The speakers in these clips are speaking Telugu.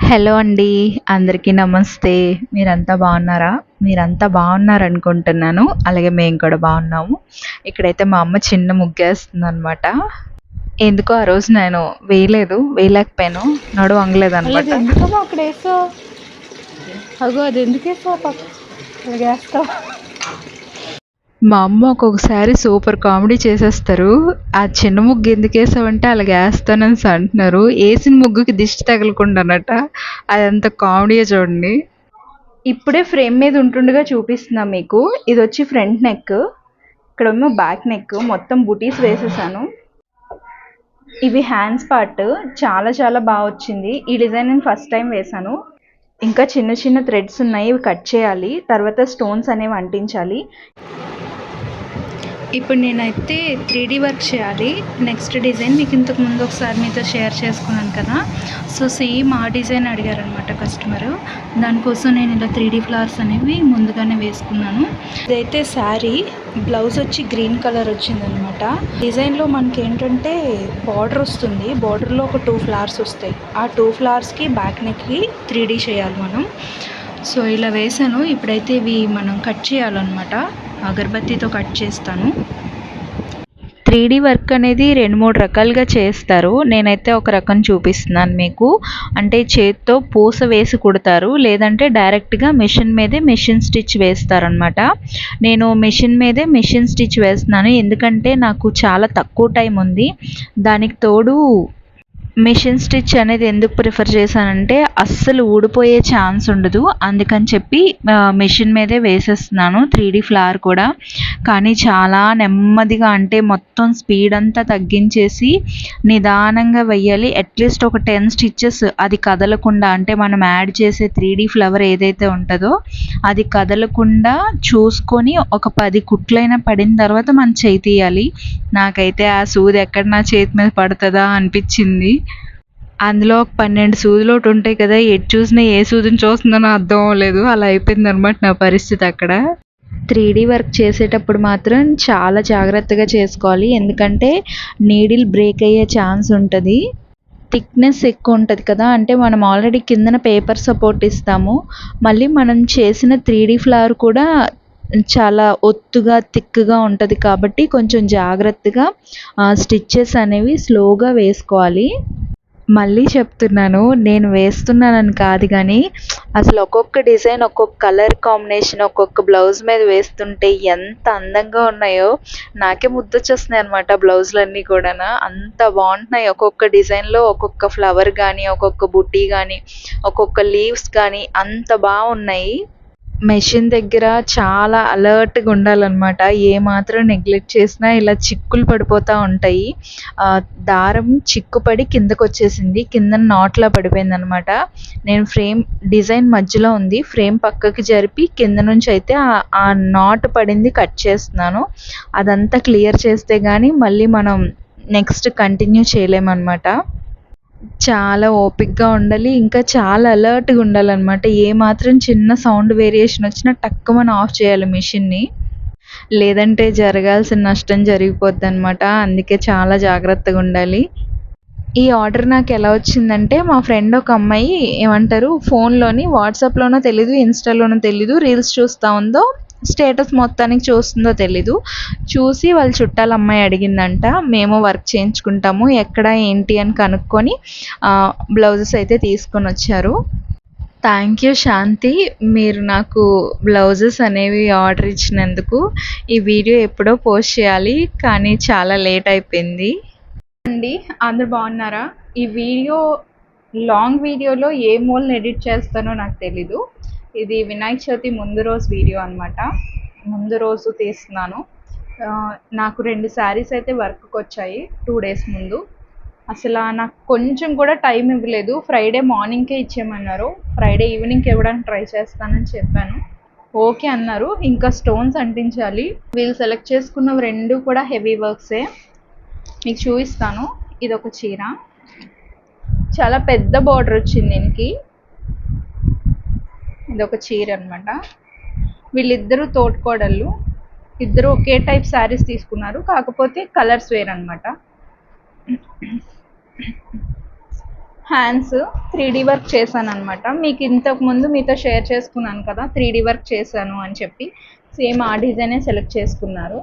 హలో అండి అందరికీ నమస్తే. మీరంతా బాగున్నారా? మీరంతా బాగున్నారు అనుకుంటున్నాను అలాగే మేము కూడా బాగున్నాము. ఇక్కడైతే మా అమ్మ చిన్న ముగ్గేస్తుంది అనమాట ఎందుకో ఆ రోజు నేను వేయలేదు వేయలేకపోయాను. నడు వంగలేదు అనమాట అక్కడ వేసావు? అగో అది ఎందుకు వేసావు అలాగే వేస్తావు? మా అమ్మ ఒక్కొక్కసారి సూపర్ కామెడీ చేసేస్తారు. ఆ చిన్న ముగ్గు ఎందుకు వేసావంటే అలాగే వేస్తానని అంటున్నారు. వేసిన ముగ్గుకి దిష్టి తగలకుండా అన్నట. అదంత కామెడీయే చూడండి. ఇప్పుడే ఫ్రేమ్ మీద ఉంటుండగా చూపిస్తున్నా మీకు. ఇది వచ్చి ఫ్రంట్ నెక్. ఇక్కడ ఉన్న బ్యాక్ నెక్. మొత్తం బుటీస్ వేసేసాను. ఇవి హ్యాండ్స్ పార్ట్. చాలా చాలా బాగా వచ్చింది. ఈ డిజైన్ నేను ఫస్ట్ టైం వేశాను ఇంకా చిన్న చిన్న థ్రెడ్స్ ఉన్నాయి. ఇవి కట్ చేయాలి. తర్వాత స్టోన్స్ అనేవి అంటించాలి. ఇప్పుడు నేనైతే త్రీ డీ వర్క్ చేయాలి. నెక్స్ట్ డిజైన్ మీకు ఇంతకు ముందు ఒకసారి మీతో షేర్ చేసుకున్నాను కదా. సో సేమ్ ఆ డిజైన్ అడిగారనమాట కస్టమర్. దానికోసం నేను ఇలా త్రీ డీ ఫ్లవర్స్ అనేవి ముందుగానే వేసుకున్నాను. ఇదైతే శారీ బ్లౌజ్ వచ్చి గ్రీన్ కలర్ వచ్చిందనమాట డిజైన్లో మనకి ఏంటంటే బార్డర్ వస్తుంది. బార్డర్లో ఒక టూ ఫ్లవర్స్ వస్తాయి. ఆ టూ ఫ్లవర్స్కి బ్యాక్ నెక్కి త్రీ డీ చేయాలి మనం. సో ఇలా వేసాను. ఇప్పుడైతే ఇవి మనం కట్ చేయాలన్నమాట. అగరబత్తితో కట్ చేస్తాను. త్రీ డీ వర్క్ అనేది రెండు మూడు రకాలుగా చేస్తారు. నేనైతే ఒక రకం చూపిస్తున్నాను మీకు. అంటే చేత్తో పూస వేసి కుడతారు. లేదంటే డైరెక్ట్గా మిషన్ మీదే మిషన్ స్టిచ్ వేస్తారనమాట నేను మిషన్ మీదే మిషన్ స్టిచ్ వేస్తున్నాను. ఎందుకంటే నాకు చాలా తక్కువ టైం ఉంది. దానికి తోడు మిషన్ స్టిచ్ అనేది ఎందుకు ప్రిఫర్ చేశానంటే అస్సలు ఊడిపోయే ఛాన్స్ ఉండదు. అందుకని చెప్పి మిషన్ మీదే వేసేస్తున్నాను. త్రీ డీ ఫ్లవర్ కూడా. కానీ చాలా నెమ్మదిగా అంటే మొత్తం స్పీడ్ అంతా తగ్గించేసి నిదానంగా వెయ్యాలి. అట్లీస్ట్ ఒక టెన్ స్టిచ్చెస్ అది కదలకుండా అంటే మనం యాడ్ చేసే త్రీ డీ ఫ్లవర్ ఏదైతే ఉంటుందో అది కదలకుండా చూసుకొని ఒక పది కుట్లైనా పడిన తర్వాత మనం చేయి తీయాలి. నాకైతే ఆ సూది ఎక్కడ నా చేతి మీద పడుతుందా అనిపించింది. అందులో ఒక పన్నెండు సూదులు ఒకటి ఉంటాయి కదా ఎటు చూసినా ఏ సూదిని చూస్తుందో అర్థం అవ్వలేదు. అలా అయిపోయింది అనమాట నా పరిస్థితి అక్కడ. త్రీ డీ వర్క్ చేసేటప్పుడు మాత్రం చాలా జాగ్రత్తగా చేసుకోవాలి. ఎందుకంటే నీడిల్ బ్రేక్ అయ్యే ఛాన్స్ ఉంటుంది. థిక్నెస్ ఎక్కువ ఉంటుంది కదా అంటే మనం ఆల్రెడీ కిందన పేపర్ సపోర్ట్ ఇస్తాము. మళ్ళీ మనం చేసిన త్రీ డీ ఫ్లవర్ కూడా చాలా ఒత్తుగా థిక్గా ఉంటుంది కాబట్టి కొంచెం జాగ్రత్తగా స్టిచ్చెస్ అనేవి స్లోగా వేసుకోవాలి. మళ్ళీ చెప్తున్నాను నేను వేస్తున్నానని కాదు కానీ అసలు ఒక్కొక్క డిజైన్ ఒక్కొక్క కలర్ కాంబినేషన్ ఒక్కొక్క బ్లౌజ్ మీద వేస్తుంటే ఎంత అందంగా ఉన్నాయో నాకే ముద్దొచ్చేస్తున్నాయి అనమాట బ్లౌజులన్నీ కూడా అంత బాగుంటున్నాయి ఒక్కొక్క డిజైన్లో ఒక్కొక్క ఫ్లవర్ కానీ ఒక్కొక్క బుట్టి కానీ ఒక్కొక్క లీవ్స్ కానీ అంత బాగున్నాయి. మెషిన్ దగ్గర చాలా అలర్ట్గా ఉండాలన్నమాట. ఏమాత్రం నెగ్లెక్ట్ చేసినా ఇలా చిక్కులు పడిపోతూ ఉంటాయి. దారం చిక్కుపడి కిందకు వచ్చేసింది కింద నాట్లా పడిపోయింది అనమాట నేను ఫ్రేమ్ డిజైన్ మధ్యలో ఉంది. ఫ్రేమ్ పక్కకి జరిపి కింద నుంచి అయితే ఆ నాట్ పడింది కట్ చేస్తున్నాను. అదంతా క్లియర్ చేస్తే కానీ మళ్ళీ మనం నెక్స్ట్ కంటిన్యూ చేయలేమన్నమాట. చాలా ఓపికగా ఉండాలి ఇంకా చాలా అలర్ట్గా ఉండాలన్నమాట. ఏమాత్రం చిన్న సౌండ్ వేరియేషన్ వచ్చినా టక్కుమని ఆఫ్ చేయాలి మిషన్ని లేదంటే జరగాల్సిన నష్టం జరిగిపోద్ది అనమాట అందుకే చాలా జాగ్రత్తగా ఉండాలి. ఈ ఆర్డర్ నాకు ఎలా వచ్చిందంటే మా ఫ్రెండ్ ఒక అమ్మాయి ఏమంటారు ఫోన్లోని వాట్సాప్లోనో తెలీదు ఇన్స్టాలోనో తెలీదు రీల్స్ చూస్తూ ఉందో స్టేటస్ మొత్తానికి చూస్తుందో తెలీదు. చూసి వాళ్ళ చుట్టాల అమ్మాయి అడిగిందంట మేము వర్క్ చేయించుకుంటాము ఎక్కడ ఏంటి అని కనుక్కొని బ్లౌజెస్ అయితే తీసుకొని వచ్చారు. థ్యాంక్ యూ శాంతి మీరు నాకు బ్లౌజెస్ అనేవి ఆర్డర్ ఇచ్చినందుకు. ఈ వీడియో ఎప్పుడో పోస్ట్ చేయాలి కానీ చాలా లేట్ అయిపోయింది. అండి అందరు బాగున్నారా? ఈ వీడియో లాంగ్ వీడియోలో ఏ మూలను ఎడిట్ చేస్తానో నాకు తెలీదు. ఇది వినాయక చవితి ముందు రోజు వీడియో అనమాట ముందు రోజు తీస్తున్నాను. నాకు రెండు శారీస్ అయితే వర్క్కి వచ్చాయి టూ డేస్ ముందు. అసలు నాకు కొంచెం కూడా టైం ఇవ్వలేదు. ఫ్రైడే మార్నింగ్కే ఇచ్చేయమన్నారు. ఫ్రైడే ఈవినింగ్కి ఇవ్వడానికి ట్రై చేస్తానని చెప్పాను. ఓకే అన్నారు. ఇంకా స్టోన్స్ అంటించాలి. వీళ్ళు సెలెక్ట్ చేసుకున్న రెండు కూడా హెవీ వర్క్సే. మీకు చూపిస్తాను. ఇది ఒక చీర. చాలా పెద్ద బార్డర్ వచ్చింది దీనికి. ఇది ఒక చీర అనమాట వీళ్ళిద్దరూ తోటికోడళ్ళు. ఇద్దరు ఒకే టైప్ శారీస్ తీసుకున్నారు. కాకపోతే కలర్స్ వేరనమాట హ్యాండ్స్ త్రీ డీ వర్క్ చేశాను అనమాట మీకు ఇంతకు ముందు మీతో షేర్ చేసుకున్నాను కదా త్రీ డీ వర్క్ చేశాను అని చెప్పి. సేమ్ ఆ డిజైనే సెలెక్ట్ చేసుకున్నారు.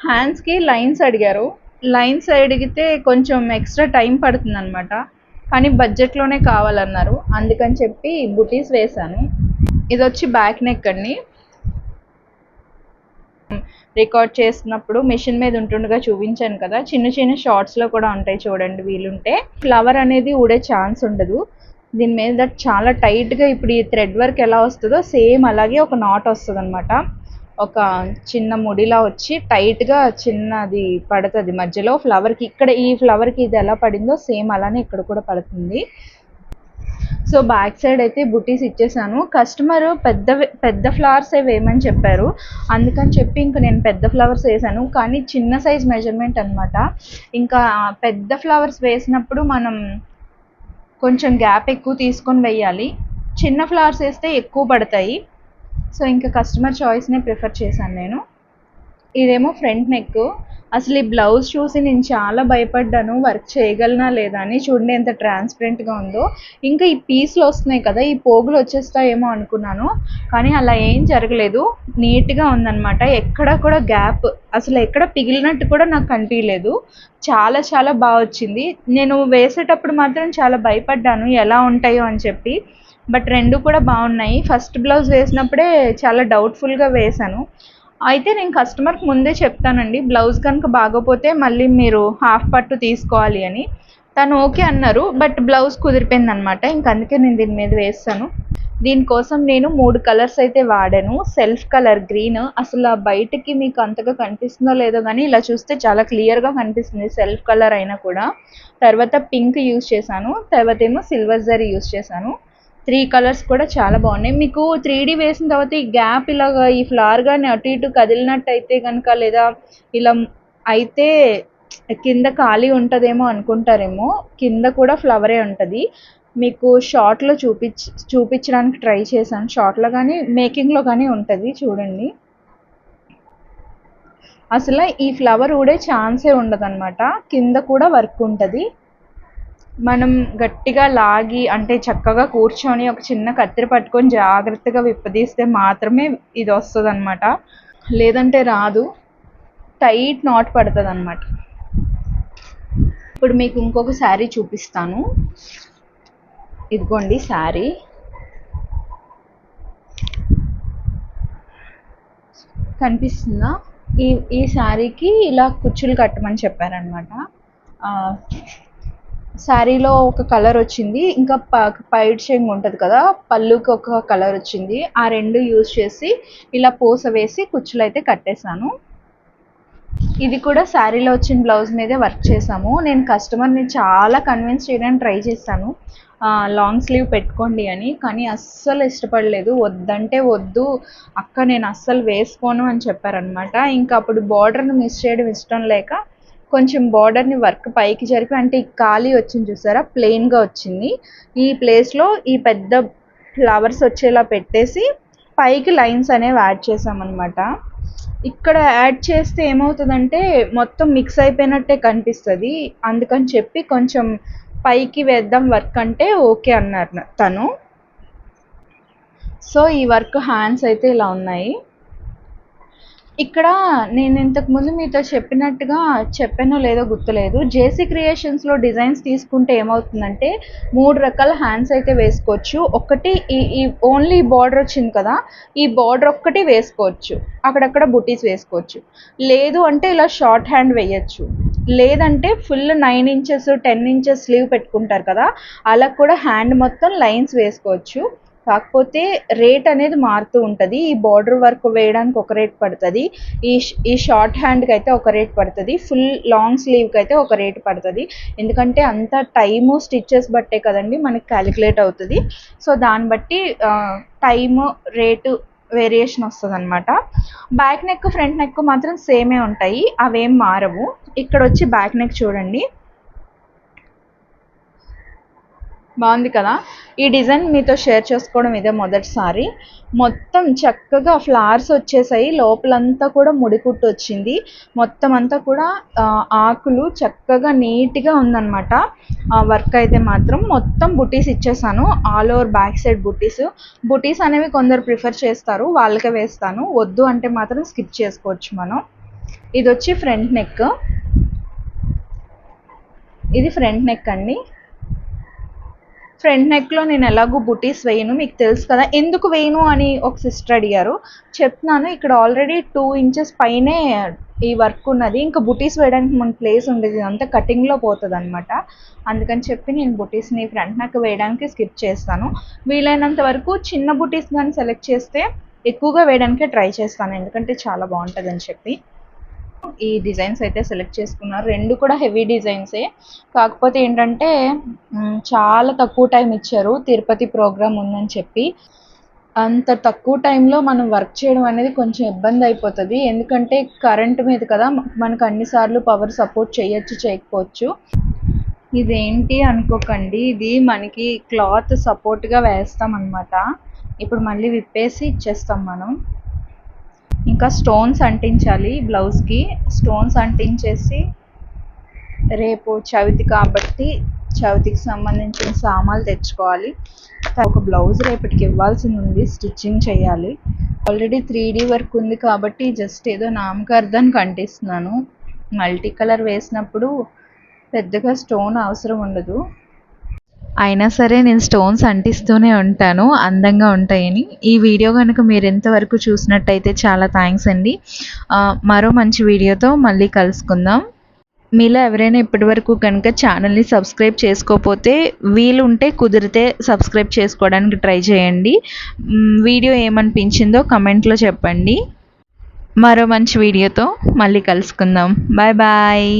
హ్యాండ్స్కి లైన్స్ అడిగారు. లైన్స్ అడిగితే కొంచెం ఎక్స్ట్రా టైం పడుతుంది అనమాట కానీ బడ్జెట్లోనే కావాలన్నారు. అందుకని చెప్పి బుటీస్ వేశాను. ఇది వచ్చి బ్యాక్ నెక్ అండి. రికార్డ్ చేసినప్పుడు మిషన్ మీద ఉంటుండగా చూపించాను కదా. చిన్న చిన్న షార్ట్స్లో కూడా ఉంటాయి చూడండి వీలుంటే. ఫ్లవర్ అనేది ఊడే ఛాన్స్ ఉండదు. దీని మీద చాలా టైట్గా ఇప్పుడు ఈ థ్రెడ్ వర్క్ ఎలా వస్తుందో సేమ్ అలాగే ఒక నాట్ వస్తుంది అనమాట ఒక చిన్న ముడిలా వచ్చి టైట్గా చిన్నది పడుతుంది. మధ్యలో ఫ్లవర్కి ఇక్కడ ఈ ఫ్లవర్కి ఇది ఎలా పడిందో సేమ్ అలానే ఇక్కడ కూడా పడుతుంది. సో బ్యాక్ సైడ్ అయితే బుటీస్ ఇచ్చేసాను. కస్టమర్ పెద్ద పెద్ద ఫ్లవర్స్ వేయమని చెప్పారు. అందుకని చెప్పి ఇంకా నేను పెద్ద ఫ్లవర్స్ వేసాను. కానీ చిన్న సైజ్ మెజర్మెంట్ అనమాట ఇంకా పెద్ద ఫ్లవర్స్ వేసినప్పుడు మనం కొంచెం గ్యాప్ ఎక్కువ తీసుకొని వేయాలి. చిన్న ఫ్లవర్స్ వేస్తే ఎక్కువ పడతాయి. సో ఇంకా కస్టమర్ చాయిస్నే ప్రిఫర్ చేశాను నేను. ఇదేమో ఫ్రంట్ నెక్. అసలు ఈ బ్లౌజ్ చూసి నేను చాలా భయపడ్డాను. వర్క్ చేయగలనా లేదా అని చూడండి ఎంత ట్రాన్స్పరెంట్గా ఉందో. ఇంకా ఈ పీస్లు వస్తున్నాయి కదా ఈ పోగులు వచ్చేస్తాయేమో అనుకున్నాను. కానీ అలా ఏం జరగలేదు. నీట్గా ఉందన్నమాట. ఎక్కడ కూడా గ్యాప్ అసలు ఎక్కడ పిగిలినట్టు కూడా నాకు కనిపించలేదు చాలా చాలా బాగా వచ్చింది. నేను వేసేటప్పుడు మాత్రం చాలా భయపడ్డాను. ఎలా ఉంటాయో అని చెప్పి. బట్ రెండు కూడా బాగున్నాయి. ఫస్ట్ బ్లౌజ్ వేసినప్పుడే చాలా డౌట్ఫుల్గా వేశాను. అయితే నేను కస్టమర్కి ముందే చెప్తానండి బ్లౌజ్ కనుక బాగోపోతే మళ్ళీ మీరు హాఫ్ పట్టు తీసుకోవాలి అని. తను ఓకే అన్నారు బట్ బ్లౌజ్ కుదిరిపోయింది అనమాట ఇంక అందుకే నేను దీని మీద వేస్తాను. దీనికోసం నేను మూడు కలర్స్ అయితే వాడాను. Self colour green. అసలు బయటకి మీకు అంతగా కనిపిస్తుందో లేదో కానీ ఇలా చూస్తే చాలా క్లియర్గా కనిపిస్తుంది సెల్ఫ్ కలర్ అయినా కూడా. తర్వాత పింక్ యూస్ చేశాను. తర్వాత ఏమో సిల్వర్ జరీ యూస్ చేశాను. త్రీ కలర్స్ కూడా చాలా బాగున్నాయి. మీకు త్రీ డీ వేసిన తర్వాత ఈ గ్యాప్ ఇలాగా ఈ ఫ్లవర్ కానీ అటు ఇటు కదిలినట్టు అయితే కనుక లేదా ఇలా అయితే కింద ఖాళీ ఉంటుందేమో అనుకుంటారేమో కింద కూడా ఫ్లవరే ఉంటుంది. మీకు షార్ట్లో చూపించ చూపించడానికి ట్రై చేశాను. షార్ట్లో కానీ మేకింగ్లో కానీ ఉంటుంది చూడండి. అసలు ఈ ఫ్లవర్ ఊడే ఛాన్సే ఉండదన్నమాట. కింద కూడా వర్క్ ఉంటుంది. మనం గట్టిగా లాగి అంటే చక్కగా కూర్చొని ఒక చిన్న కత్తెర పట్టుకొని జాగ్రత్తగా విప్పదీస్తే మాత్రమే ఇది వస్తుంది అనమాట లేదంటే రాదు. టైట్ నాట్ పడుతుంది అనమాట ఇప్పుడు మీకు ఇంకొక శారీ చూపిస్తాను. ఇదిగోండి శారీ. కనిపిస్తుందా? ఈ ఈ శారీకి ఇలా కుచ్చులు కట్టమని చెప్పారనమాట శారీలో ఒక కలర్ వచ్చింది. ఇంకా ప పైట్ షేంగ్ ఉంటుంది కదా పళ్ళుకి ఒక కలర్ వచ్చింది. ఆ రెండు యూజ్ చేసి ఇలా పూస వేసి కుచ్చులు అయితే కట్టేశాను. ఇది కూడా శారీలో వచ్చిన బ్లౌజ్ మీదే వర్క్ చేసాము నేను కస్టమర్ని చాలా కన్విన్స్ చేయడానికి ట్రై చేశాను. లాంగ్ స్లీవ్ పెట్టుకోండి అని కానీ అస్సలు ఇష్టపడలేదు. వద్దంటే వద్దు అక్క నేను అస్సలు వేసుకోను అని చెప్పారనమాట ఇంకా అప్పుడు బార్డర్ని మిస్ చేయడం ఇష్టం లేక కొంచెం బార్డర్ని వర్క్ పైకి జరిపి అంటే ఈ ఖాళీ వచ్చింది చూసారా? ప్లెయిన్గా వచ్చింది. ఈ ప్లేస్లో ఈ పెద్ద ఫ్లవర్స్ వచ్చేలా పెట్టేసి పైకి లైన్స్ అనేవి యాడ్ చేసామన్నమాట ఇక్కడ యాడ్ చేస్తే ఏమవుతుందంటే మొత్తం మిక్స్ అయిపోయినట్టే కనిపిస్తుంది. అందుకని చెప్పి కొంచెం పైకి వేద్దాం వర్క్ అంటే ఓకే అన్నారు తను. సో ఈ వర్క్ హ్యాండ్స్ అయితే ఇలా ఉన్నాయి. ఇక్కడ నేను ఇంతకు ముందు మీతో చెప్పినట్టుగా చెప్పానో లేదో గుర్తులేదు. జేసీ క్రియేషన్స్లో డిజైన్స్ తీసుకుంటే ఏమవుతుందంటే మూడు రకాల హ్యాండ్స్ అయితే వేసుకోవచ్చు. ఒకటి ఈ ఈ ఓన్లీ బార్డర్ వచ్చింది కదా ఈ బార్డర్ ఒక్కటి వేసుకోవచ్చు. అక్కడక్కడ బుటీస్ వేసుకోవచ్చు. లేదు అంటే ఇలా షార్ట్ హ్యాండ్ వేయచ్చు. లేదంటే full nine inches ten inches sleeve పెట్టుకుంటారు కదా అలా కూడా హ్యాండ్ మొత్తం లైన్స్ వేసుకోవచ్చు. కాకపోతే రేట్ అనేది మారుతూ ఉంటుంది. ఈ బార్డర్ వర్క్ వేయడానికి ఒక రేట్ పడుతుంది. ఈ ఈ షార్ట్ హ్యాండ్కి అయితే ఒక రేట్ పడుతుంది. ఫుల్ లాంగ్ స్లీవ్కి అయితే ఒక రేట్ పడుతుంది. ఎందుకంటే అంత టైము స్టిచ్చెస్ బట్టే కదండి మనకి క్యాలిక్యులేట్ అవుతుంది. సో దాన్ని బట్టి టైము రేటు వేరియేషన్ వస్తుంది అనమాట బ్యాక్ నెక్ ఫ్రంట్ నెక్ మాత్రం సేమే ఉంటాయి. అవేం మారవు. ఇక్కడ వచ్చి బ్యాక్ నెక్ చూడండి. బాగుంది కదా? ఈ డిజైన్ మీతో షేర్ చేసుకోవడం ఇదే మొదటిసారి. మొత్తం చక్కగా ఫ్లవర్స్ వచ్చేసాయి. లోపలంతా కూడా ముడికుట్టు వచ్చింది. మొత్తం అంతా కూడా ఆకులు చక్కగా నీట్గా ఉందన్నమాట. ఆ వర్క్ అయితే మాత్రం మొత్తం బుటీస్ ఇచ్చేసాను. ఆల్ ఓవర్ బ్యాక్ సైడ్ బుటీస్. బుటీస్ అనేవి కొందరు ప్రిఫర్ చేస్తారు. వాళ్ళకే వేస్తాను. వద్దు అంటే మాత్రం స్కిప్ చేసుకోవచ్చు మనం. ఇది వచ్చి ఫ్రంట్ నెక్. ఇది ఫ్రంట్ నెక్ అండి. ఫ్రంట్ నెక్లో నేను ఎలాగో బుటీస్ వేయను మీకు తెలుసు కదా. ఎందుకు వేయను అని ఒక సిస్టర్ అడిగారు. చెప్తున్నాను ఇక్కడ ఆల్రెడీ టూ ఇంచెస్ పైనే ఈ వర్క్ ఉన్నది. ఇంకా బుటీస్ వేయడానికి మన ప్లేస్ ఉండేది. అంతా కటింగ్లో పోతుంది అనమాట అందుకని చెప్పి నేను బుటీస్ని ఫ్రంట్ నెక్ వేయడానికి స్కిప్ చేస్తాను. వీలైనంత వరకు చిన్న బుటీస్ కానీ సెలెక్ట్ చేస్తే ఎక్కువగా వేయడానికే ట్రై చేస్తాను. ఎందుకంటే చాలా బాగుంటుంది అని చెప్పి. ఈ డిజైన్స్ అయితే సెలెక్ట్ చేసుకున్నారు. రెండు కూడా హెవీ డిజైన్సే. కాకపోతే ఏంటంటే చాలా తక్కువ టైం ఇచ్చారు. తిరుపతి ప్రోగ్రామ్ ఉందని చెప్పి. అంత తక్కువ టైంలో మనం వర్క్ చేయడం అనేది కొంచెం ఇబ్బంది అయిపోతుంది. ఎందుకంటే కరెంట్ మీద కదా మనకు అన్నిసార్లు పవర్ సపోర్ట్ చేయొచ్చు చేయకపోవచ్చు. ఇదేంటి అనుకోకండి. ఇది మనకి క్లాత్ సపోర్ట్గా వేస్తాం అనమాట ఇప్పుడు మళ్ళీ విప్పేసి ఇచ్చేస్తాం మనం. ఇంకా స్టోన్స్ అంటించాలి బ్లౌజ్కి. స్టోన్స్ అంటించేసి రేపు చవితి కాబట్టి చవితికి సంబంధించిన సామాన్లు తెచ్చుకోవాలి. ఒక బ్లౌజ్ రేపటికి ఇవ్వాల్సింది ఉంది స్టిచ్చింగ్ చేయాలి. ఆల్రెడీ త్రీ డీ వర్క్ ఉంది కాబట్టి జస్ట్ ఏదో నామకార్థానికి అంటిస్తున్నాను మల్టీ కలర్ వేసినప్పుడు పెద్దగా స్టోన్ అవసరం ఉండదు. అయినా సరే నేను స్టోన్స్ అంటిస్తూనే ఉంటాను అందంగా ఉంటాయని. ఈ వీడియో కనుక మీరు ఎంతవరకు చూసినట్టయితే చాలా థ్యాంక్స్ అండి. మరో మంచి వీడియోతో మళ్ళీ కలుసుకుందాం. మీలో ఎవరైనా ఇప్పటివరకు కనుక ఛానల్ని సబ్స్క్రైబ్ చేసుకోకపోతే వీలుంటే కుదిరితే సబ్స్క్రైబ్ చేసుకోవడానికి ట్రై చేయండి. వీడియో ఏమనిపించిందో కమెంట్లో చెప్పండి. మరో మంచి వీడియోతో మళ్ళీ కలుసుకుందాం. Bye bye.